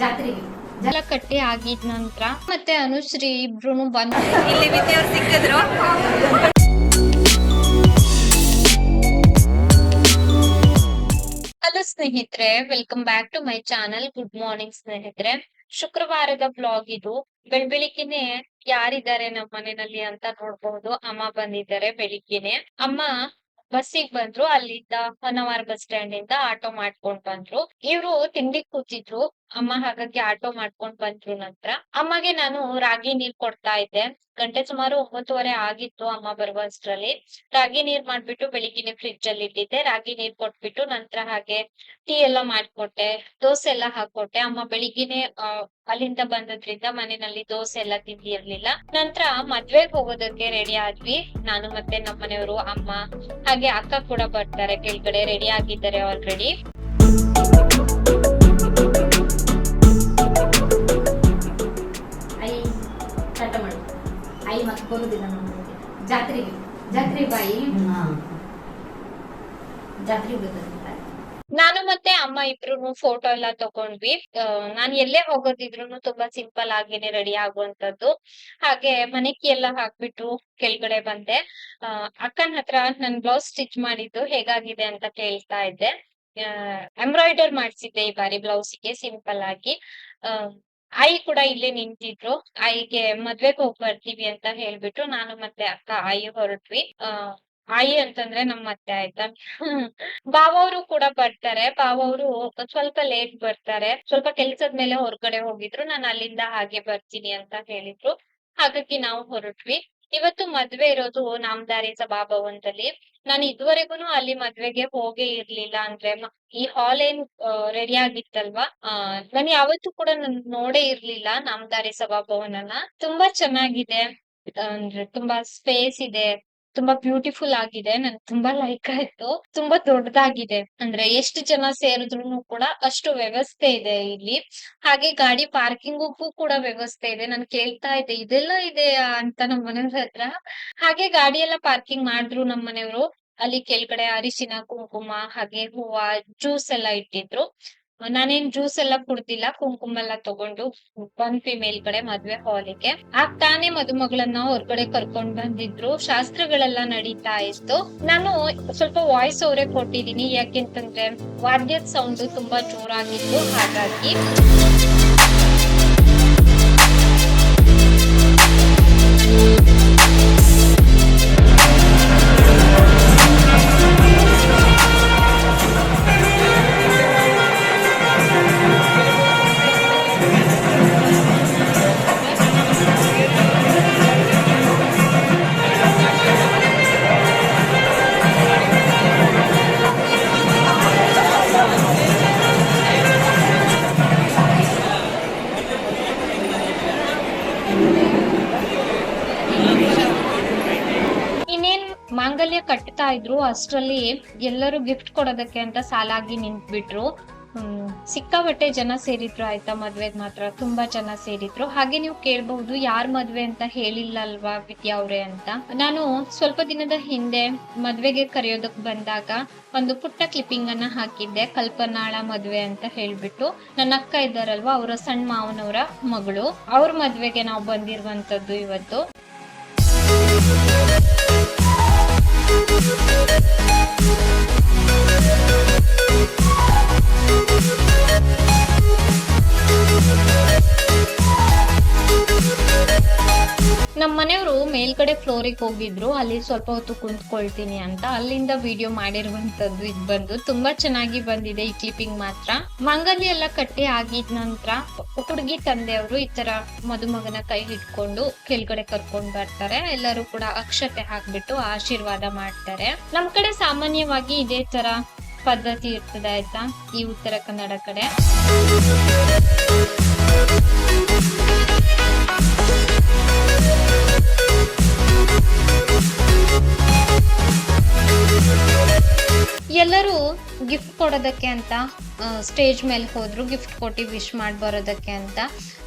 ಜಾತ್ರೆಗೆ. ಜಲ ಕಟ್ಟಿ ಆಗಿದ ನಂತರ ಮತ್ತೆ ಅನುಶ್ರೀ ಇಬ್ರು ಬಂದ್ರು ಇಲ್ಲಿ ವಿದ್ಯಾವ್ರು ಸಿಕ್ಕಿದ್ರು. ಹಲೋ ಸ್ನೇಹಿತರೆ welcome back to my channel good morning ಸ್ನೇಹಿತರೆ. ಶುಕ್ರವಾರದ ಬ್ಲಾಗ್ ಇದು. ಬೆಳ್ಬೆಳಿಗ್ಗೆನೆ ಯಾರಿದ್ದಾರೆ ನಮ್ಮ ಮನೆಯಲ್ಲಿ ಅಂತ ನೋಡ್ಬಹುದು ಅಮ್ಮ ಬಂದಿದ್ದಾರೆ ಬೆಳಿಗ್ಗೆನೆ. ಅಮ್ಮ ಬಸ್ಸಿಗೆ ಬಂದ್ರು. ಅಲ್ಲಿದ್ದ ಹೊನ್ನವಾರ ಬಸ್ ಸ್ಟ್ಯಾಂಡ್ ಇಂದ ಆಟೋ ಮಾಡ್ಕೊಂಡ್ ಬಂದ್ರು. ಇವ್ರು ತಿಂಡಿ ಕೂತಿದ್ರು. ಅಮ್ಮ ಹಾಗಾಗಿ ಆಟೋ ಮಾಡ್ಕೊಂಡ್ ಬಂದ್ರು ನಂತರ. ಅಮ್ಮಗೆ ನಾನು ರಾಗಿ ನೀರ್ ಕೊಡ್ತಾ ಇದ್ದೆ. ಗಂಟೆ ಸುಮಾರು ಒಂಬತ್ತುವರೆ ಆಗಿತ್ತು ಅಮ್ಮ ಬರುವ ಅಷ್ಟ್ರಲ್ಲಿ. ರಾಗಿ ನೀರ್ ಮಾಡ್ಬಿಟ್ಟು ಬೆಳಿಗ್ಗೆನೆ ಫ್ರಿಡ್ಜ್ ಅಲ್ಲಿ ಇಟ್ಟಿದ್ದೆ. ರಾಗಿ ನೀರ್ ಕೊಟ್ಬಿಟ್ಟು ನಂತರ ಹಾಗೆ ಟೀ ಎಲ್ಲ ಮಾಡ್ಕೊಟ್ಟೆ. ದೋಸೆ ಎಲ್ಲ ಹಾಕೊಟ್ಟೆ. ಅಮ್ಮ ಬೆಳಿಗ್ಗೆನೆ ಅಲ್ಲಿಂದ ಬಂದದ್ರಿಂದ ಮನೆಯಲ್ಲಿ ದೋಸೆ ಎಲ್ಲ ತಿಂದಿರ್ಲಿಲ್ಲ. ನಂತರ ಮದ್ವೆಗ್ ಹೋಗೋದಕ್ಕೆ ರೆಡಿ ಆದ್ವಿ. ನಾನು ಮತ್ತೆ ನಮ್ಮ ಮನೆಯವರು, ಅಮ್ಮ, ಹಾಗೆ ಅಕ್ಕ ಕೂಡ ಬರ್ತಾರೆ. ಕೆಳಗಡೆ ರೆಡಿ ಆಗಿದ್ದಾರೆ ಆಲ್ರೆಡಿ ನಮಗೆ ಜಾತ್ರೆಗೆ ಜಾತ್ರೆ ಬಾಯಿ. ಜಾತ್ರೆಗೆ ಬರ್ತದೆ ನಾನು ಮತ್ತೆ ಅಮ್ಮ ಇಬ್ರು ಫೋಟೋ ಎಲ್ಲ ತಗೊಂಡ್ವಿ. ನಾನು ನಾನ್ ಎಲ್ಲೇ ಹೋಗೋದಿದ್ರು ತುಂಬಾ ಸಿಂಪಲ್ ಆಗೇನೆ ರೆಡಿ ಆಗುವಂತದ್ದು ಹಾಗೆ ಮನೆಕಿ ಎಲ್ಲ ಹಾಕ್ಬಿಟ್ಟು ಕೆಳಗಡೆ ಬಂದೆ. ಆ, ಅಕ್ಕನ ಹತ್ರ ನನ್ ಬ್ಲೌಸ್ ಸ್ಟಿಚ್ ಮಾಡಿದ್ದು ಹೇಗಾಗಿದೆ ಅಂತ ಕೇಳ್ತಾ ಇದ್ದೆ. ಎಂಬ್ರಾಯ್ಡರ್ ಮಾಡ್ಸಿದ್ದೆ ಈ ಬಾರಿ ಬ್ಲೌಸ್ಗೆ ಸಿಂಪಲ್ ಆಗಿ. ಆ, ಆಯಿ ಕೂಡ ಇಲ್ಲೇ ನಿಂತಿದ್ರು. ಆಯಿಗೆ ಮದ್ವೆಗ್ ಹೋಗ್ ಬರ್ತೀವಿ ಅಂತ ಹೇಳ್ಬಿಟ್ಟು ನಾನು ಮತ್ತೆ ಅಕ್ಕ ಆಯಿ ಹೊರಟ್ವಿ. ಆ, ಆಯಿ ಅಂತಂದ್ರೆ ನಮ್ಮ ಅತ್ತೆ ಆಯ್ತಾ? ಬಾವ ಕೂಡ ಬರ್ತಾರೆ. ಬಾವ ಸ್ವಲ್ಪ ಲೇಟ್ ಬರ್ತಾರೆ. ಸ್ವಲ್ಪ ಕೆಲ್ಸದ ಮೇಲೆ ಹೊರಗಡೆ ಹೋಗಿದ್ರು. ನಾನು ಅಲ್ಲಿಂದ ಹಾಗೆ ಬರ್ತೀನಿ ಅಂತ ಹೇಳಿದ್ರು. ಹಾಗಾಗಿ ನಾವು ಹೊರಟ್ವಿ. ಇವತ್ತು ಮದ್ವೆ ಇರೋದು ನಾಮದಾರಿ ಸಭಾಭವನದಲ್ಲಿ ನಾನು ಇದುವರೆಗೂನು ಅಲ್ಲಿ ಮದ್ವೆಗೆ ಹೋಗೇ ಇರ್ಲಿಲ್ಲ ಅಂದ್ರೆ ಈ ಹಾಲ್ ಏನ್ ರೆಡಿ ಆಗಿತ್ತಲ್ವಾ? ಆ, ನಾನು ಯಾವತ್ತು ಕೂಡ ನಾನ್ ನೋಡೇ ಇರ್ಲಿಲ್ಲ ನಾಮದಾರಿ ಸಭಾಭವನನ ತುಂಬಾ ಚೆನ್ನಾಗಿದೆ. ಅಂದ್ರೆ ತುಂಬಾ ಸ್ಪೇಸ್ ಇದೆ. ತುಂಬಾ ಬ್ಯೂಟಿಫುಲ್ ಆಗಿದೆ ನನ್ ತುಂಬಾ ಲೈಕ್ ಆಯ್ತು. ತುಂಬಾ ದೊಡ್ಡದಾಗಿದೆ. ಅಂದ್ರೆ ಎಷ್ಟು ಜನ ಸೇರಿದ್ರು ಕೂಡ ಅಷ್ಟು ವ್ಯವಸ್ಥೆ ಇದೆ ಇಲ್ಲಿ. ಹಾಗೆ ಗಾಡಿ ಪಾರ್ಕಿಂಗ್ಗೂ ಕೂಡ ವ್ಯವಸ್ಥೆ ಇದೆ. ನಾನು ಕೇಳ್ತಾ ಇದ್ದೆ, ಇದೆಲ್ಲ ಇದೆ ಅಂತ ನಮ್ಮ ಮನೆಯವ್ರ ಹತ್ರ. ಹಾಗೆ ಗಾಡಿ ಎಲ್ಲ ಪಾರ್ಕಿಂಗ್ ಮಾಡಿದ್ರು ನಮ್ಮ ಮನೆಯವರು. ಅಲ್ಲಿ ಕೆಳಗಡೆ ಅರಿಶಿನ, ಕುಂಕುಮ, ಹಾಗೆ ಹೂವ ಜ್ಯೂಸ್ ಎಲ್ಲ ಇಟ್ಟಿದ್ರು. ನಾನೇನ್ ಜ್ಯೂಸ್ ಎಲ್ಲ ಕುಡ್ದಿಲ್ಲ ಕುಂಕುಮ ಎಲ್ಲ ತಗೊಂಡು ಬಂದ್ವಿ ಮೇಲ್ಗಡೆ ಮದ್ವೆ ಹಾಲಿಗೆ ಆಗ ತಾನೇ ಮದುಮಗಳನ್ನ ಹೊರ್ಗಡೆ ಕರ್ಕೊಂಡ್ ಬಂದಿದ್ರು. ಶಾಸ್ತ್ರಗಳೆಲ್ಲ ನಡೀತಾ ಇತ್ತು. ನಾನು ಸ್ವಲ್ಪ ವಾಯ್ಸ್ ಅವರೇ ಕೊಟ್ಟಿದೀನಿ ಯಾಕೆಂತಂದ್ರೆ ವಾದ್ಯದ ಸೌಂಡ್ ತುಂಬಾ ಜೋರಾಗಿತ್ತು. ಹಾಗಾಗಿ ಇದ್ರು, ಅಷ್ಟರಲ್ಲಿ ಎಲ್ಲರೂ ಗಿಫ್ಟ್ ಕೊಡೋದಕ್ಕೆ ಅಂತ ಸಾಲಾಗಿ ನಿಂತ್ಬಿಟ್ರು. ಸಿಕ್ಕಾಬಟ್ಟೆ ಜನ ಸೇರಿದ್ರು ಆಯ್ತಾ, ಮದ್ವೆಗ್ ಮಾತ್ರ. ತುಂಬಾ ಜನ ಸೇರಿದ್ರು. ಹಾಗೆ ನೀವು ಕೇಳಬಹುದು, ಯಾರ್ ಮದ್ವೆ ಅಂತ ಹೇಳಿಲ್ಲ ಅಲ್ವಾ ವಿದ್ಯಾ ಅವ್ರೆ ಅಂತ. ನಾನು ಸ್ವಲ್ಪ ದಿನದ ಹಿಂದೆ ಮದ್ವೆಗೆ ಕರೆಯೋದಕ್ ಬಂದಾಗ ಒಂದು ಪುಟ್ಟ ಕ್ಲಿಪ್ಪಿಂಗ್ ಅನ್ನ ಹಾಕಿದ್ದೆ, ಕಲ್ಪನಾಳ ಮದ್ವೆ ಅಂತ ಹೇಳ್ಬಿಟ್ಟು. ನನ್ನ ಅಕ್ಕ ಇದ್ದಾರಲ್ವಾ, ಅವರ ಸಣ್ಣ ಮಾವನವರ ಮಗಳು. ಅವ್ರ ಮದ್ವೆಗೆ ನಾವು ಬಂದಿರುವಂತದ್ದು ಇವತ್ತು. ಫ್ಲೋರಿಗೆ ಹೋಗಿದ್ರು. ಅಲ್ಲಿ ಸ್ವಲ್ಪ ಹೊತ್ತು ಕುಂತ್ಕೊಳ್ತೀನಿ ಅಂತ. ಅಲ್ಲಿಂದ ವಿಡಿಯೋ ಮಾಡಿರುವಂತದ್ದು ಇದು ಬಂದು ತುಂಬಾ ಚೆನ್ನಾಗಿ ಬಂದಿದೆ ಈ ಕ್ಲಿಪ್ಪಿಂಗ್ ಮಾತ್ರ. ಮಂಗಲಿ ಎಲ್ಲ ಕಟ್ಟಿ ಆಗಿದ ನಂತರ ಹುಡುಗಿ ತಂದೆಯವರು ಈ ತರ ಮದುಮಗನ ಕೈ ಹಿಡ್ಕೊಂಡು ಕೆಳಗಡೆ ಕರ್ಕೊಂಡ್ ಬರ್ತಾರೆ. ಎಲ್ಲರೂ ಕೂಡ ಅಕ್ಷತೆ ಹಾಕ್ಬಿಟ್ಟು ಆಶೀರ್ವಾದ ಮಾಡ್ತಾರೆ. ನಮ್ ಕಡೆ ಸಾಮಾನ್ಯವಾಗಿ ಇದೇ ತರ ಪದ್ಧತಿ ಇರ್ತದೆ ಆಯ್ತಾ? ಈ ಉತ್ತರ ಕನ್ನಡ ಕಡೆ. ಎಲ್ಲರೂ ಗಿಫ್ಟ್ ಕೊಡೋದಕ್ಕೆ ಅಂತ ಸ್ಟೇಜ್ ಮೇಲೆ ಹೋದ್ರು ಗಿಫ್ಟ್ ಕೊಟ್ಟು ವಿಶ್ ಮಾಡಿ ಬರೋದಕ್ಕೆ ಅಂತ.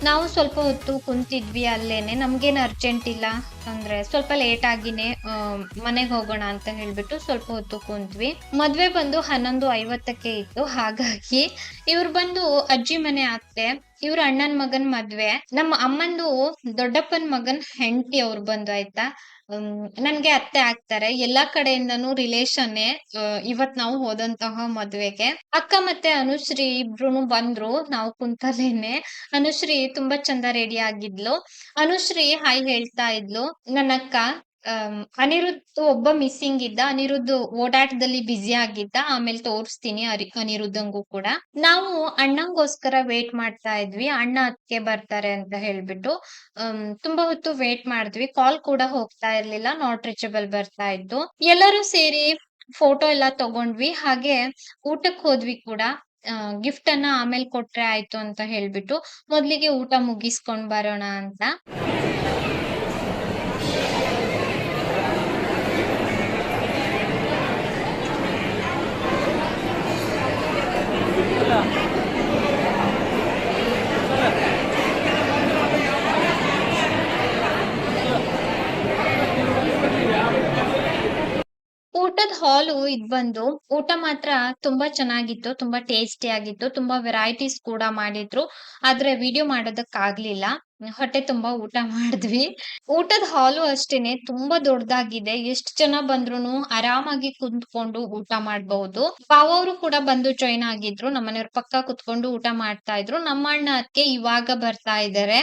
ನಾವು ಸ್ವಲ್ಪ ಹೊತ್ತು ಕುಂತಿದ್ವಿ ಅಲ್ಲೇನೆ, ನಮ್ಗೇನು ಅರ್ಜೆಂಟ್ ಇಲ್ಲ ಅಂದ್ರೆ ಸ್ವಲ್ಪ ಲೇಟ್ ಆಗಿನೇ ಮನೆಗೆ ಹೋಗೋಣ ಅಂತ ಹೇಳ್ಬಿಟ್ಟು ಸ್ವಲ್ಪ ಹೊತ್ತು ಕುಂತ್ವಿ. ಮದ್ವೆ ಬಂದು ಹನ್ನೊಂದು ಐವತ್ತಕ್ಕೆ ಇತ್ತು, ಹಾಗಾಗಿ ಇವ್ರು ಬಂದು ಅಜ್ಜಿ ಮನೆ ಅತ್ತೆ ಇವ್ರ ಅಣ್ಣನ್ ಮಗನ್ ಮದ್ವೆ, ನಮ್ಮ ಅಮ್ಮಂದು ದೊಡ್ಡಪ್ಪನ್ ಮಗನ್ ಹೆಂಡತಿ ಅವ್ರು ಬಂದು ಆಯ್ತಾ? ನನ್ಗೆ ಅತ್ತೆ ಆಗ್ತಾರೆ, ಎಲ್ಲಾ ಕಡೆಯಿಂದನು ರಿಲೇಶನ್ ಇವತ್ ನಾವು ಹೋದಂತಹ ಮದ್ವೆಗೆ. ಅಕ್ಕ ಮತ್ತೆ ಅನುಶ್ರೀ ಇಬ್ರು ಬಂದ್ರು ನಾವು ಕುಂತಲೇನೆ ಅನುಶ್ರೀ ತುಂಬಾ ಚಂದ ರೆಡಿ ಆಗಿದ್ಲು. ಅನುಶ್ರೀ ಹಾಯ್ ಹೇಳ್ತಾ ಇದ್ಲು ನನ್ನ ಅಕ್ಕ ಅಮ್, ಅನಿರುದ್ಧ್ ಒಬ್ಬ ಮಿಸ್ಸಿಂಗ್ ಇದ್ದ. ಅನಿರುದ್ಧ ಓಡಾಟದಲ್ಲಿ ಬ್ಯುಸಿ ಆಗಿದ್ದ. ಆಮೇಲೆ ತೋರಿಸ್ತೀನಿ ಅನಿರುದ್ಧಂಗೂ ಕೂಡ. ನಾವು ಅಣ್ಣಂಗೋಸ್ಕರ ವೇಟ್ ಮಾಡ್ತಾ ಇದ್ವಿ. ಅಣ್ಣ ಅದಕ್ಕೆ ಬರ್ತಾರೆ ಅಂತ ಹೇಳ್ಬಿಟ್ಟು ತುಂಬಾ ಹೊತ್ತು ವೇಟ್ ಮಾಡಿದ್ವಿ. ಕಾಲ್ ಕೂಡ ಹೋಗ್ತಾ ಇರ್ಲಿಲ್ಲ. ನಾಟ್ ರೀಚಬಲ್ ಬರ್ತಾ ಇದ್ದು ಎಲ್ಲರೂ ಸೇರಿ ಫೋಟೋ ಎಲ್ಲ ತಗೊಂಡ್ವಿ. ಹಾಗೆ ಊಟಕ್ಕೆ ಹೋದ್ವಿ ಕೂಡ. ಗಿಫ್ಟ್ ಅನ್ನ ಆಮೇಲೆ ಕೊಟ್ರೆ ಆಯ್ತು ಅಂತ ಹೇಳ್ಬಿಟ್ಟು ಮೊದ್ಲಿಗೆ ಊಟ ಮುಗಿಸ್ಕೊಂಡ್ ಬರೋಣ ಅಂತ. ಊಟದ ಹಾಲು ಇದ್ ಬಂದು ಊಟ ಮಾತ್ರ ತುಂಬಾ ಚೆನ್ನಾಗಿತ್ತು, ತುಂಬಾ ಟೇಸ್ಟಿ ಆಗಿತ್ತು, ತುಂಬಾ ವೆರೈಟೀಸ್ ಕೂಡ ಮಾಡಿದ್ರು. ಆದ್ರೆ ವಿಡಿಯೋ ಮಾಡೋದಕ್ ಆಗ್ಲಿಲ್ಲ. ಹೊಟ್ಟೆ ತುಂಬಾ ಊಟ ಮಾಡಿದ್ವಿ. ಊಟದ ಹಾಲು ಅಷ್ಟೇನೆ, ತುಂಬಾ ದೊಡ್ಡದಾಗಿದೆ. ಎಷ್ಟ್ ಜನ ಬಂದ್ರು ಆರಾಮಾಗಿ ಕುಂತ್ಕೊಂಡು ಊಟ ಮಾಡಬಹುದು ಅವರು ಕೂಡ ಬಂದು ಜಾಯ್ನ್ ಆಗಿದ್ರು. ನಮ್ಮನೆಯವ್ರ ಪಕ್ಕ ಕುತ್ಕೊಂಡು ಊಟ ಮಾಡ್ತಾ ಇದ್ರು. ನಮ್ಮ ಅಣ್ಣ ಅದಕ್ಕೆ ಇವಾಗ ಬರ್ತಾ ಇದಾರೆ.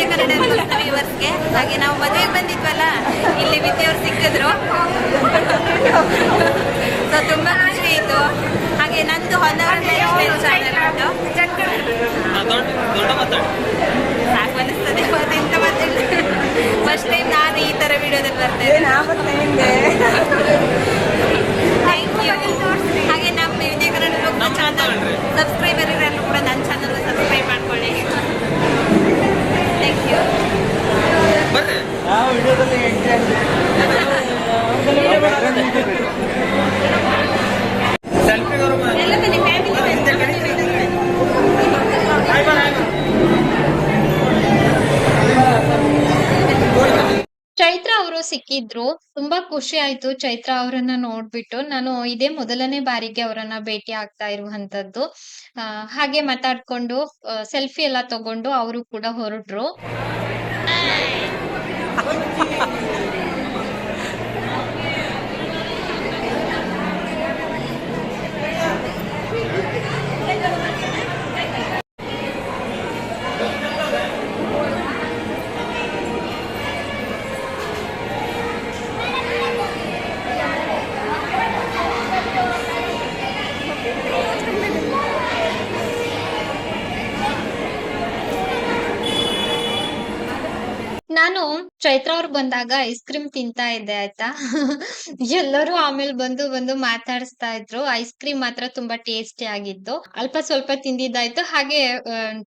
ವಿದ್ಯಾ ಕನ್ನಡ ವ್ಯೂವರ್ಸ್ಗೆ ಹಾಗೆ ನಾವು ಮದುವೆಗೆ ಬಂದಿದ್ವಲ್ಲ ಇಲ್ಲಿ ವಿದ್ಯೆಯವ್ರು ಸಿಕ್ಕಿದ್ರು. ಸೊ ತುಂಬ ಖುಷಿ ಇತ್ತು ಹಾಗೆ ನಂದು ಹೊನ್ನಾವರ ಚಾನಲ್ ಉಂಟು. ಸಾಕು ಅನಿಸ್ತದೆ. ಮಾತಾಡ ಫಸ್ಟ್ ಟೈಮ್ ನಾನು ಈ ಥರ ವಿಡಿಯೋದಲ್ಲಿ ಬರ್ತಾ ಇದ್ದೇನೆ ಥ್ಯಾಂಕ್ ಯು ಹಾಗೆ ನಮ್ಮ ವಿಜಯ ಕನ್ನಡ ಚಾನಲ್ ಸಬ್ಸ್ಕ್ರೈಬರ್ ಇರೋರು ಕೂಡ ನನ್ನ ಚಾನಲ್ ಸಬ್ಸ್ಕ್ರೈಬ್ ಮಾಡ್ಕೊಳ್ಳಿ ಥ್ಯಾಂಕ್ ಯು ಯಾವ ವಿಡಿಯೋದಲ್ಲಿ ಎಂಟ್ರಿ ಸೆಲ್ಫಿ ಎಲ್ಲ ಬನ್ನಿ ಫ್ಯಾಮಿಲಿ ಚೈತ್ರ ಸಿಕ್ಕಿದ್ರು ತುಂಬಾ ಖುಷಿ ಆಯ್ತು ಚೈತ್ರ ಅವರನ್ನ ನೋಡ್ಬಿಟ್ಟು. ನಾನು ಇದೇ ಮೊದಲನೇ ಬಾರಿಗೆ ಅವರನ್ನ ಭೇಟಿ ಆಗ್ತಾ ಇರುವಂತದ್ದು ಹಾಗೆ ಮಾತಾಡ್ಕೊಂಡು ಸೆಲ್ಫಿ ಎಲ್ಲ ತಗೊಂಡು ಅವರು ಕೂಡ ಹೊರಟ್ರು. ನಾನು ಚೈತ್ರ ಅವ್ರು ಬಂದಾಗ ಐಸ್ ಕ್ರೀಮ್ ತಿಂತಾ ಇದ್ದೆ, ಆಯ್ತಾ? ಎಲ್ಲರೂ ಆಮೇಲೆ ಬಂದು ಬಂದು ಮಾತಾಡಿಸ್ತಾ ಇದ್ರು. ಐಸ್ ಕ್ರೀಮ್ ಮಾತ್ರ ತುಂಬಾ ಟೇಸ್ಟಿ ಆಗಿತ್ತು. ಅಲ್ಪ ಸ್ವಲ್ಪ ತಿಂದಿದ್ದಾಯ್ತು. ಹಾಗೆ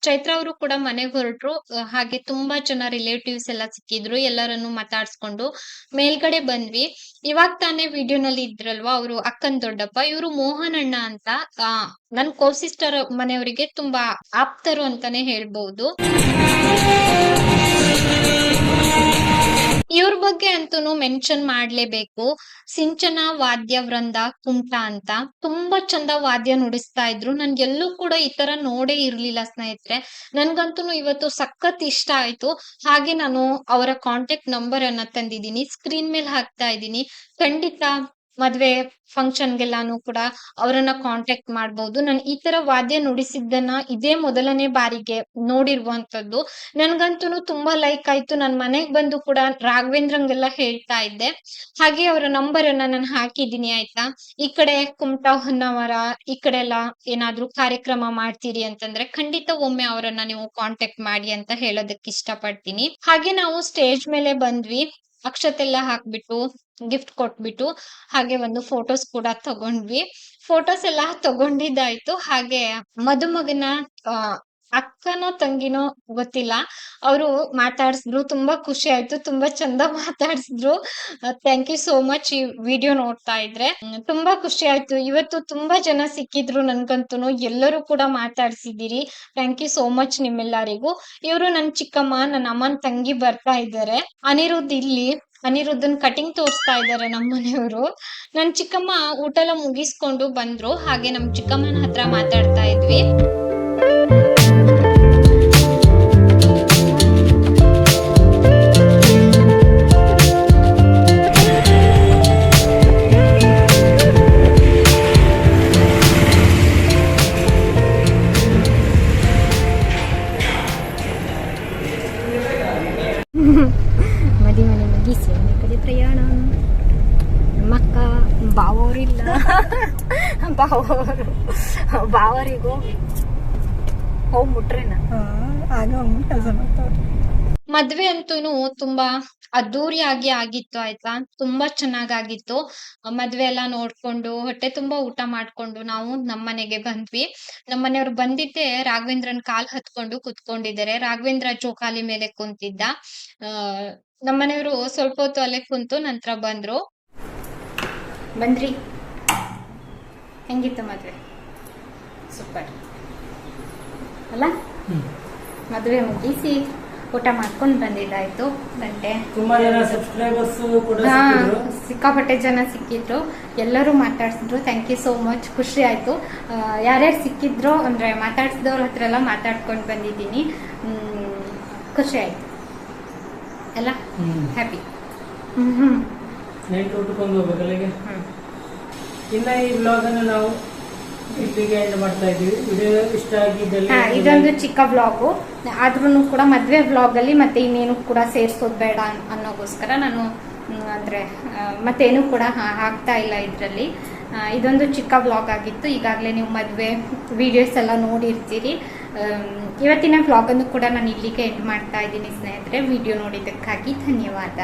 ಚೈತ್ರ ಅವರು ಕೂಡ ಮನೆಗೆ ಹೊರಟ್ರು. ಹಾಗೆ ತುಂಬಾ ಜನ ರಿಲೇಟಿವ್ಸ್ ಎಲ್ಲ ಸಿಕ್ಕಿದ್ರು. ಎಲ್ಲರನ್ನು ಮಾತಾಡ್ಸ್ಕೊಂಡು ಮೇಲ್ಗಡೆ ಬಂದ್ವಿ. ಇವಾಗ ತಾನೇ ವಿಡಿಯೋನಲ್ಲಿ ಇದ್ರಲ್ವಾ ಅವರು ಅಕ್ಕನ್ ದೊಡ್ಡಪ್ಪ. ಇವರು ಮೋಹನ್ ಅಣ್ಣ ಅಂತ. ನನ್ ಕೋ ಸಿಸ್ಟರ್ ಮನೆಯವರಿಗೆ ತುಂಬಾ ಆಪ್ತರು ಅಂತಾನೆ ಹೇಳ್ಬಹುದು ಇವ್ರ ಬಗ್ಗೆ ಅಂತೂ ಮೆನ್ಷನ್ ಮಾಡ್ಲೇಬೇಕು. ಸಿಂಚನ, ವಾದ್ಯ, ವೃಂದ, ಕುಂಟ ಅಂತ ತುಂಬಾ ಚಂದ ವಾದ್ಯ ನುಡಿಸ್ತಾ ಇದ್ರು. ನನ್ಗೆಲ್ಲೂ ಕೂಡ ಈ ತರ ನೋಡೇ ಇರ್ಲಿಲ್ಲ ಸ್ನೇಹಿತರೆ. ನನ್ಗಂತೂ ಇವತ್ತು ಸಖತ್ ಇಷ್ಟ ಆಯ್ತು. ಹಾಗೆ ನಾನು ಅವರ ಕಾಂಟ್ಯಾಕ್ಟ್ ನಂಬರ್ ಅನ್ನ ತಂದಿದ್ದೀನಿ. ಸ್ಕ್ರೀನ್ ಮೇಲೆ ಹಾಕ್ತಾ ಇದ್ದೀನಿ. ಖಂಡಿತ ಮದ್ವೆ ಫಂಕ್ಷನ್ಗೆಲ್ಲಾನು ಕೂಡ ಅವರನ್ನ ಕಾಂಟ್ಯಾಕ್ಟ್ ಮಾಡ್ಬೋದು. ನಾನು ಈ ತರ ವಾದ್ಯ ನುಡಿಸಿದ್ದನ್ನ ಇದೇ ಮೊದಲನೇ ಬಾರಿಗೆ ನೋಡಿರುವಂತದ್ದು ನನ್ಗಂತೂ ತುಂಬಾ ಲೈಕ್ ಆಯ್ತು. ನನ್ ಮನೆಗ್ ಬಂದು ಕೂಡ ರಾಘವೇಂದ್ರಂಗೆಲ್ಲ ಹೇಳ್ತಾ ಇದ್ದೆ. ಹಾಗೆ ಅವರ ನಂಬರ್ ಅನ್ನ ನಾನು ಹಾಕಿದೀನಿ ಆಯ್ತಾ? ಈ ಕಡೆ ಕುಮಟಾ ಹೊನ್ನವರ, ಈ ಕಡೆ ಎಲ್ಲ ಏನಾದ್ರೂ ಕಾರ್ಯಕ್ರಮ ಮಾಡ್ತೀರಿ ಅಂತಂದ್ರೆ ಖಂಡಿತ ಒಮ್ಮೆ ಅವರನ್ನ ನೀವು ಕಾಂಟ್ಯಾಕ್ಟ್ ಮಾಡಿ ಅಂತ ಹೇಳೋದಕ್ಕೆ ಇಷ್ಟಪಡ್ತೀನಿ. ಹಾಗೆ ನಾವು ಸ್ಟೇಜ್ ಮೇಲೆ ಬಂದ್ವಿ. ಅಕ್ಷತೆಲ್ಲ ಹಾಕ್ಬಿಟ್ಟು ಗಿಫ್ಟ್ ಕೊಟ್ಬಿಟ್ಟು ಹಾಗೆ ಒಂದು ಫೋಟೋಸ್ ಕೂಡ ತಗೊಂಡ್ವಿ. ಫೋಟೋಸ್ ಎಲ್ಲ ತಗೊಂಡಿದ್ದಾಯ್ತು. ಹಾಗೆ ಮದುಮಗನ ಅಕ್ಕನೋ ತಂಗಿನೋ ಗೊತ್ತಿಲ್ಲ. ಅವರು ಮಾತಾಡಿಸಿದ್ರು, ತುಂಬಾ ಖುಷಿ ಆಯ್ತು, ತುಂಬಾ ಚಂದ ಮಾತಾಡಿಸಿದ್ರು. ಥ್ಯಾಂಕ್ ಯು ಸೋ ಮಚ್ ಈ ವಿಡಿಯೋ ನೋಡ್ತಾ ಇದ್ರೆ. ತುಂಬಾ ಖುಷಿ ಆಯ್ತು. ಇವತ್ತು ತುಂಬಾ ಜನ ಸಿಕ್ಕಿದ್ರು ನನ್ಗಂತೂ ಎಲ್ಲರೂ ಕೂಡ ಮಾತಾಡ್ಸಿದ್ದೀರಿ. ಥ್ಯಾಂಕ್ ಯು ಸೋ ಮಚ್ ನಿಮ್ಮೆಲ್ಲರಿಗೂ. ಇವರು ನನ್ನ ಚಿಕ್ಕಮ್ಮ ನನ್ನ ಅಮ್ಮನ ತಂಗಿ ಬರ್ತಾ ಇದ್ದಾರೆ. ಅನಿರುದ್ ಇಲ್ಲಿ ಅನಿರುದ್ಧನ್ ಕಟಿಂಗ್ ತೋರಿಸ್ತಾ ಇದ್ದಾರೆ ನಮ್ಮ ಮನೆಯವರು. ನನ್ ಚಿಕ್ಕಮ್ಮ ಊಟ ಎಲ್ಲ ಮುಗಿಸ್ಕೊಂಡು ಬಂದ್ರು. ಹಾಗೆ ನಮ್ ಚಿಕ್ಕಮ್ಮನ ಹತ್ರ ಮಾತಾಡ್ತಾ ಇದ್ವಿ. ಮದಿ ಮನೆ ಕಡೆ ಪ್ರಯಾಣ ನಮ್ಮಕ್ಕ ಬಾವೋರಿಲ್ಲ. ಬಾವೋರು. ಬಾವರಿಗೂ ಹೋಗ್ಬಿಟ್ರೇನ ಮದ್ವೆ ಅಂತೂ ತುಂಬಾ ಅದ್ದೂರಿಯಾಗಿ ಆಗಿತ್ತು ಆಯ್ತಾ? ತುಂಬಾ ಚೆನ್ನಾಗಾಗಿತ್ತು. ಮದ್ವೆ ಎಲ್ಲ ನೋಡ್ಕೊಂಡು ಹೊಟ್ಟೆ ತುಂಬಾ ಊಟ ಮಾಡ್ಕೊಂಡು ನಾವು ನಮ್ಮನೆಗೆ ಬಂದ್ವಿ. ನಮ್ಮನೆಯವ್ರು ಬಂದಿದ್ದೆ ರಾಘವೇಂದ್ರನ್ ಕಾಲ್ ಹತ್ಕೊಂಡು ಕುತ್ಕೊಂಡಿದ್ದಾರೆ. ರಾಘವೇಂದ್ರ ಚೋಕಾಲಿ ಮೇಲೆ ಕುಂತಿದ್ದ. ಆ ನಮ್ಮನೆಯವರು ಸ್ವಲ್ಪ ಹೊತ್ತು ಅಲ್ಲೇ ಕುಂತು ನಂತರ ಬಂದ್ರು. ಬಂದ್ರಿ. ಹೆಂಗಿತ್ತು ಮದ್ವೆ? ಸೂಪರ್. ಅಲ್ಲ? ಮದುವೆ ಮುಗಿಸಿ ಊಟ ಮಾಡ್ಕೊಂಡು ಬಂದಿದ್ದಾಯ್ತು ಗಂಟೆ. ತುಂಬಾ ಜನ ಸಬ್ಸ್ಕ್ರೈಬರ್ಸ್ ಕೂಡ ಹಾ, ಸಿಕ್ಕಿದ್ರು. ಸಿಕ್ಕಾಪಟ್ಟೆ ಜನ ಸಿಕ್ಕಿದ್ರು. ಎಲ್ಲರೂ ಮಾತಾಡ್ಸಿದ್ರು. ಥ್ಯಾಂಕ್ ಯು ಸೋ ಮಚ್ ಖುಷಿ ಆಯ್ತು. ಆ, ಯಾರ್ಯಾರು ಸಿಕ್ಕಿದ್ರು ಅಂದ್ರೆ ಮಾತಾಡ್ಸಿದವ್ರ ಹತ್ರ ಎಲ್ಲ ಮಾತಾಡ್ಕೊಂಡು ಬಂದಿದ್ದೀನಿ. ಹ್ಮ್, ಖುಷಿ ಆಯ್ತು. ಎಲ್ಲ ಹ್ಯಾಪಿ ಹ್ಮ್ ನೈಟ್ ಊಟಕ್ಕೊಂದು ಹೋಗ್ಬೇಕಲ್ಲಿಗೆ ಹ್ಮ್. ಇನ್ನ ಈ ಬ್ಲಾಗ್ ಅನ್ನ ನಾವು ಇಲ್ಲಿಗೆ ಎಂಡ್ ಮಾಡ್ತಾ ಇದೀವಿ ವಿಡಿಯೋ ಇಷ್ಟ ಆಗಿದ್ದಲ್ಲಿ ಇದೊಂದು ಚಿಕ್ಕ ಬ್ಲಾಗ್ ಆದ್ರೂ ಕೂಡ ಮದ್ವೆ ವ್ಲಾಗ್ ಅಲ್ಲಿ ಮತ್ತೆ ಇನ್ನೇನು ಕೂಡ ಸೇರ್ಸೋದ್ ಬೇಡ ಅನ್- ಅನ್ನೋಗೋಸ್ಕರ ನಾನು ಅಂದ್ರೆ ಮತ್ತೇನು ಕೂಡ ಹಾ- ಹಾಕ್ತಾ ಇಲ್ಲ ಇದರಲ್ಲಿ. ಇದೊಂದು ಚಿಕ್ಕ ವ್ಲಾಗ್ ಆಗಿತ್ತು. ಈಗಾಗಲೇ ನೀವು ಮದುವೆ ವಿಡಿಯೋಸ್ ಎಲ್ಲ ನೋಡಿರ್ತೀರಿ. ಇವತ್ತಿನ ವ್ಲಾಗನ್ನು ಕೂಡ ನಾನು ಇಲ್ಲಿಗೆ ಎಂಡ್ ಮಾಡ್ತಾ ಇದ್ದೀನಿ ಸ್ನೇಹಿತರೆ. ವಿಡಿಯೋ ನೋಡಿದ್ದಕ್ಕಾಗಿ ಧನ್ಯವಾದ.